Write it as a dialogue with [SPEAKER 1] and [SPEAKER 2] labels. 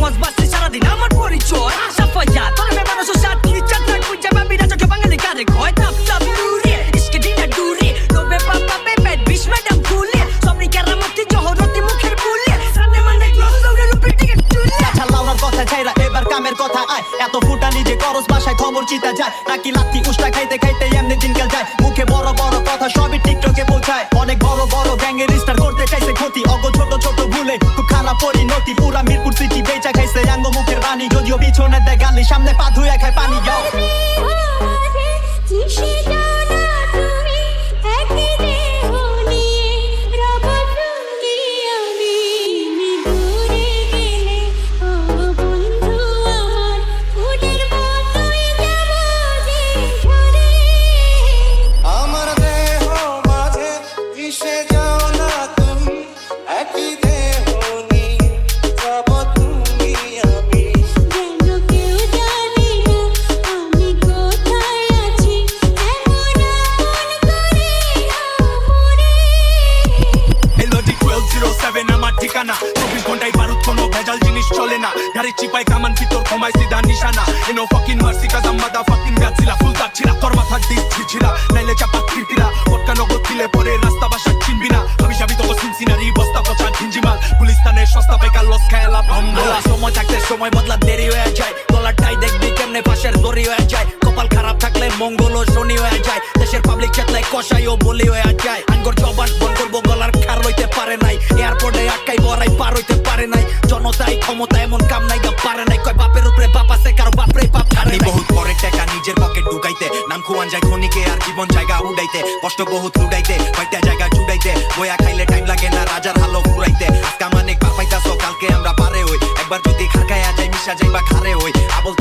[SPEAKER 1] মজ বাজছে সারাদিন আমার
[SPEAKER 2] ছাইরা এবার কামের কথা আয় এত ফুটা নিজে করস বাসায় খবর চিতা যায় নাকি লাথি উষ্টা খাইতে খাইতে খুব খারাপ পরিণতি পুরা মিরপুর সিটি বেচা খাইছে রাঙ্গ মুখের রানী যদিও পিছনে দেয় গালি, সামনে পা ধুয়ে
[SPEAKER 3] জিনিস চলে না। গাড়ি চিপাই কামান, ভিতর ঘুমাই সিধা নিশানা। এনো ফাকিং মার্সি কাজ আমাদা ফাকিং গাছিলা ফুল তাচ্ছিলা তোর মাথার দিক ছিছিলা নাইলে চাপা খিরকিরা পটকা নগদ দিলে পরে রাস্তা বাসা চিনবি না। আমি যাবি তোকে সিনসিনারি বস্তা পচা ঘিঞ্জিমাল গুলিস্তানের সস্তা বেকার লস খেলা
[SPEAKER 1] আল্লাহ সময় থাকতে সময় বদলা দেরি হয়ে যায়। ডলারটাই দেখবি কেমনে পাশের দড়ি হয়ে যায়। কপাল খারাপ থাকলে মঙ্গল ও শনি হয়ে যায়। দেশের পাবলিক চেতলাই কষাই ও বলি হয়ে যায়। আঙ্গর জবান বন করব, গলার খার লইতে পারে নাই। এয়ারপোর্টে আটকাই বড়াই পার হইতে পারে নাই। জনতাই ক্ষমতা এমন কাম নাই গা পারে নাই। কয় বাপের উপরে বাপ আছে, কারও বাপরে বাপ ছাড়ে
[SPEAKER 3] বহুত পরে টাকা নিজের পকেট ঢুকাইতে, নাম খুয়ান যায় খনিকে আর জীবন জায়গা উড়াইতে। কষ্ট বহুত উড়াইতে কয়টা জায়গা জুড়াইতে বয়া খাইলে টাইম লাগে না রাজার হালো ঘুরাইতে আজকে মানে পার পাইতাছো কালকে আমরা পারে হই। একবার যদি খারকায়া যাই মিশা যাই বা খারে হই। আবল